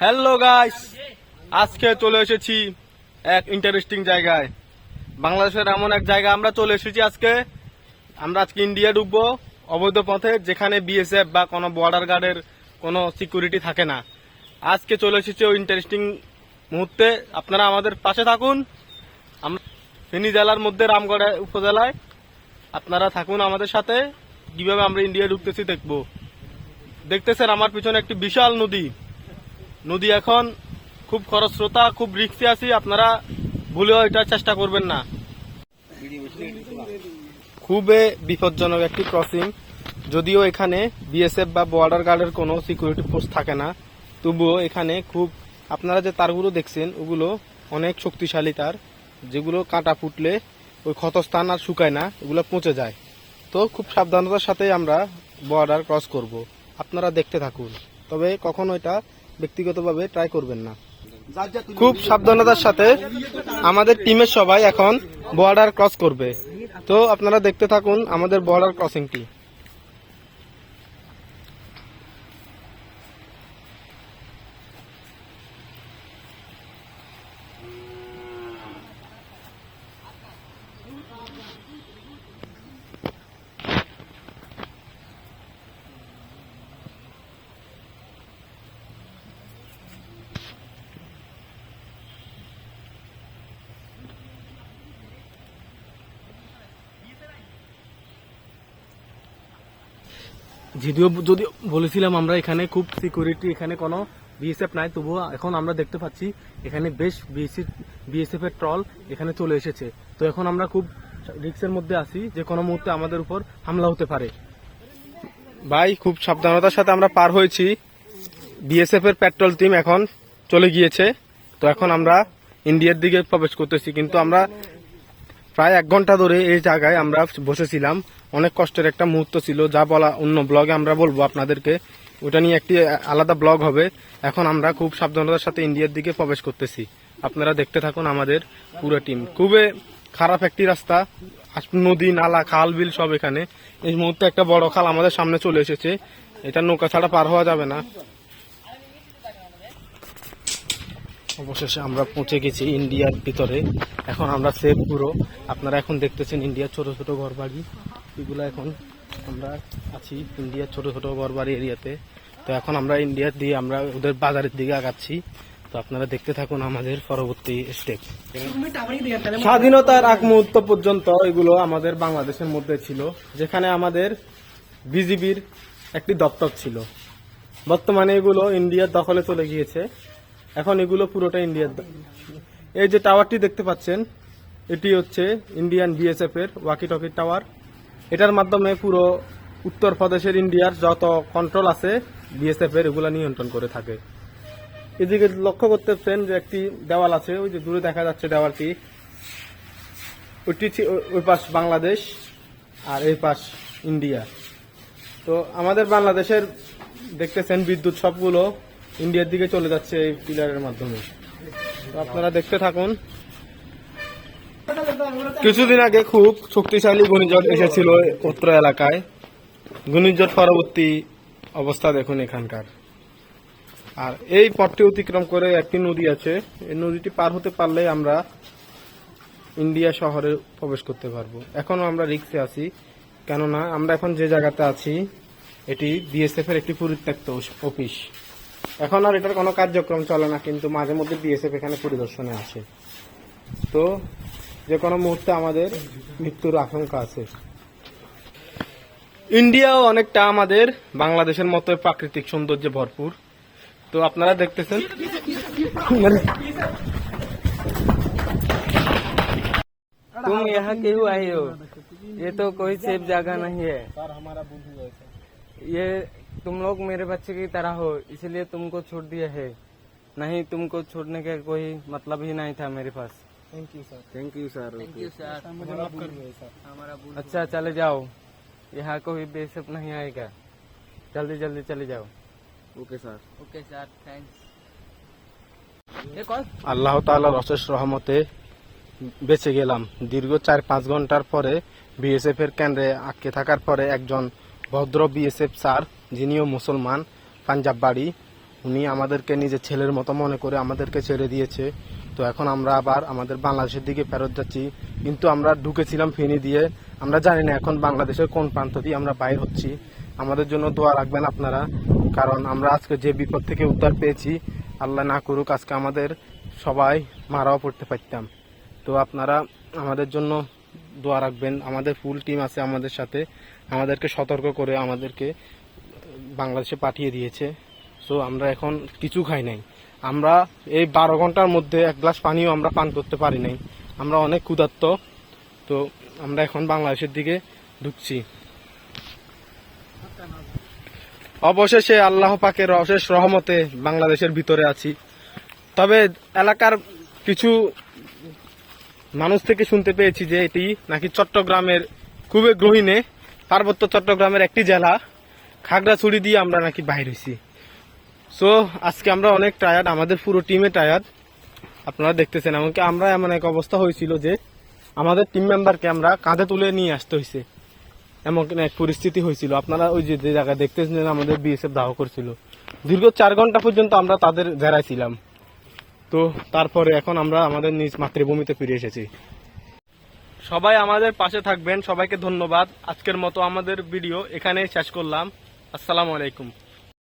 Hello guys আজকে চলে এসেছি এক ইন্টারেস্টিং জায়গায়। বাংলাদেশের এমন এক জায়গা আমরা চলে এসেছি আজকে। আমরা আজকে ইন্ডিয়া ঢুকবো অবৈধ পথে, যেখানে বিএসএফ বা কোনো বর্ডার গার্ডের কোনো সিকিউরিটি থাকে না। আজকে চলে এসেছি ওই ইন্টারেস্টিং মুহূর্তে। আপনারা আমাদের পাশে থাকুন। আমরা ফেনী জেলার মধ্যে, রামগড় উপজেলায়। আপনারা থাকুন আমাদের সাথে। কীভাবে আমরা ইন্ডিয়া ঢুকতেছি দেখব। দেখতেছেন আমার পিছনে একটি বিশাল নদী। নদী এখন খুব খরস্রোতা, খুব রিক্সে আছি, আপনারা ভুলেও এটা চেষ্টা করবেন না। খুবই বিপজ্জনক একটি ক্রসিং যদিও এখানে বিএসএফ বা বর্ডার গার্ডের কোনো সিকিউরিটি ফোর্স থাকে না, তবুও এখানে খুব, আপনারা যে তারগুলো দেখছেন, ওগুলো অনেক শক্তিশালী তার, যেগুলো কাঁটা ফুটলে ওই ক্ষতস্থান আর শুকায় না ওগুলো পচে যায়। তো খুব সাবধানতার সাথে আমরা বর্ডার ক্রস করব। আপনারা দেখতে থাকুন। তবে কখনো এটা ব্যক্তিগতভাবে ট্রাই করবেন না। খুব সাবধানতার সাথে আমাদের টিমের সবাই এখন বর্ডার ক্রস করবে। তো আপনারা দেখতে থাকুন আমাদের বর্ডার ক্রসিংটি যদিও যদি বলেছিলাম আমরা এখানে খুব সিকিউরিটি এখানে কোনো বিএসএফ নাই, তবুও এখন আমরা দেখতে পাচ্ছি এখানে বেশ বিএসএফ এর ট্রল এখানে চলে এসেছে। তো এখন আমরা খুব রিক্সের মধ্যে আছি যে কোনো মুহূর্তে আমাদের উপর হামলা হতে পারে। ভাই, খুব সাবধানতার সাথে আমরা পার হয়েছি। বিএসএফ এর পেট্রোল টিম এখন চলে গিয়েছে। তো এখন আমরা ইন্ডিয়ার দিকে প্রবেশ করতেছি। কিন্তু আমরা প্রায় এক ঘণ্টা ধরে এই জায়গায় আমরা বসেছিলাম। অনেক কষ্টের একটা মুহূর্ত ছিল, যা বলা অন্য ব্লগে আমরা বলব আপনাদেরকে। ওটা নিয়ে একটি আলাদা ব্লগ হবে। এখন আমরা খুব সাবধানতার সাথে ইন্ডিয়ার দিকে প্রবেশ করতেছি। আপনারা দেখতে থাকুন আমাদের পুরো টিম। খুবই খারাপ একটি রাস্তা। নদী, নালা, খাল, বিল সব এখানে। এই মুহূর্তে একটা বড় খাল আমাদের সামনে চলে এসেছে। এটা নৌকা ছাড়া পার হওয়া যাবে না। অবশেষে আমরা পৌঁছে গেছি ইন্ডিয়ার ভিতরে। এখন আমরা সেফ পুরো। আপনারা এখন দেখতেছেন ইন্ডিয়ার ছোট ছোট ঘর বাড়ি এগুলো এখন আমরা আছি ইন্ডিয়ার ছোট ছোট ঘর বাড়ি এরিয়াতে। তো এখন আমরা ইন্ডিয়ার দিয়ে আমরা ওদের বাজারের দিকে আগাচ্ছি। তো আপনারা দেখতে থাকুন আমাদের পরবর্তী স্টেপ স্বাধীনতার আগ মুহূর্ত পর্যন্ত এগুলো আমাদের বাংলাদেশের মধ্যে ছিল, যেখানে আমাদের বিজিবির একটি দপ্তর ছিল। বর্তমানে এগুলো ইন্ডিয়ার দখলে চলে গিয়েছে। এখন এগুলো পুরোটা ইন্ডিয়ার এই যে টাওয়ারটি দেখতে পাচ্ছেন, এটি হচ্ছে ইন্ডিয়ান বিএসএফ এর ওয়াকি টকি টাওয়ার এটার মাধ্যমে পুরো উত্তর প্রদেশের ইন্ডিয়ার যত কন্ট্রোল আছে বিএসএফ এর এগুলো নিয়ন্ত্রণ করে থাকে। এদিকে লক্ষ্য করতেছেন যে একটি দেওয়াল আছে, ওই যে দূরে দেখা যাচ্ছে দেওয়ালটি। ওইটি ওই পাশ বাংলাদেশ আর এই পাশ ইন্ডিয়া তো আমাদের বাংলাদেশের দেখতেছেন বিদ্যুৎ সবগুলো ইন্ডিয়ার দিকে চলে যাচ্ছে এই পিলারের মাধ্যমে। আপনারা দেখতে থাকুন। কিছুদিন আগে খুব শক্তিশালী ঘূর্ণিঝড় এসেছিল উত্তর এলাকায়। ঘূর্ণিঝড় পরবর্তী অবস্থা দেখুন এখানকার। আর এই পথটি অতিক্রম করে একটি নদী আছে। এই নদীটি পার হতে পারলে আমরা ইন্ডিয়া শহরে প্রবেশ করতে পারব। এখনও আমরা রিক্সে আছি। কেননা আমরা এখন যে জায়গাতে আছি, এটি বিএসএফ এর একটি পরিত্যক্ত অফিস। এখন আর এটার কোনো কার্যক্রম চলে না কিন্তু মাঝে মধ্যে বিএসএফ এখানে পরিদর্শনে আসে তো যে কোনো মুহূর্তে আমাদের মৃত্যুর আশঙ্কা আছে ইন্ডিয়াও অনেকটা আমাদের বাংলাদেশের মতো প্রাকৃতিক সৌন্দর্যে ভরপুর তো আপনারা দেখতেছেন तुम यहाँ क्यों आए हो ये तो कोई सेफ जगह नहीं है ये तुम लोग मेरे बच्चे की तरह हो इसलिए तुमको छोड़ दिया है नहीं तुमको छोड़ने का कोई मतलब ही नहीं था मेरे पास thank you sir thank you sir मुझे माफ कर दो सर अच्छा चले जाओ यहाँ कोई बेसब नहीं आएगा जल्दी जल्दी चले जाओ okay sir okay sir thanks ये कौन আল্লাহ তাআলার অশেষ রহমতে বেঁচে গেলাম দীর্ঘ চার পাঁচ ঘন্টার পরে বিএসএফ এর কেন্দ্রে আটকে থাকার পরে একজন ভদ্র বিএসএফ স্যার যিনিও মুসলমান পাঞ্জাব বাড়ি উনি আমাদেরকে নিজের ছেলের মতো মনে করে আমাদেরকে ছেড়ে দিয়েছে। তো এখন আমরা আবার আমাদের বাংলাদেশের দিকে ফেরত যাচ্ছি। কিন্তু আমরা ঢুকেছিলাম ফেনি দিয়ে। আমরা জানি না এখন বাংলাদেশের কোন প্রান্ত দিয়ে আমরা বাইর হচ্ছি। আমাদের জন্য দোয়া রাখবেন আপনারা, কারণ আমরা আজকে যে বিপদ থেকে উদ্ধার পেয়েছি, আল্লাহ না করুক আজকে আমাদের সবাই মারাও পড়তে পারতাম। তো আপনারা আমাদের জন্য দোয়া রাখবেন। আমাদের ফুল টিম আছে আমাদের সাথে। আমাদেরকে সতর্ক করে আমাদেরকে বাংলাদেশে পাঠিয়ে দিয়েছে। সো আমরা এখন কিছু খাই নাই। আমরা এই বারো ঘণ্টার মধ্যে এক গ্লাস পানিও আমরা পান করতে পারি নাই। আমরা অনেক ক্ষুধার্ত। তো, আমরা এখন বাংলাদেশের দিকে ঢুকছি। অবশেষে আল্লাহ পাকের অশেষ রহমতে বাংলাদেশের ভিতরে আছি। তবে এলাকার কিছু মানুষ থেকে শুনতে পেয়েছি যে এটি নাকি চট্টগ্রামের খুবই গ্রহীণে পার্বত্য চট্টগ্রামের একটি জেলা। খাগড়াছড়ি দিয়ে আমরা নাকি বাইর হয়েছি সো আজকে আমরা অনেক টায়ার্ড আমাদের পুরো টিমে টায়ার্ড আপনারা দেখতেছেন, এমনকি আমরা এমন এক অবস্থা হয়েছিল যে আমাদের টিম মেম্বারকে আমরা কাঁধে তুলে নিয়ে আসতে হয়েছে এমন এক পরিস্থিতি হয়েছিল। আপনারা ওই যে জায়গায় দেখতেছেন আমাদের বিএসএফ দাহ করছিল। দীর্ঘ চার ঘণ্টা পর্যন্ত আমরা তাদের জেরায় ছিলাম। তো তারপরে এখন আমরা আমাদের নিজ মাতৃভূমিতে ফিরে এসেছি। সবাই আমাদের পাশে থাকবেন। সবাইকে ধন্যবাদ। আজকের মতো আমাদের ভিডিও এখানেই শেষ করলাম। আসসালামু আলাইকুম।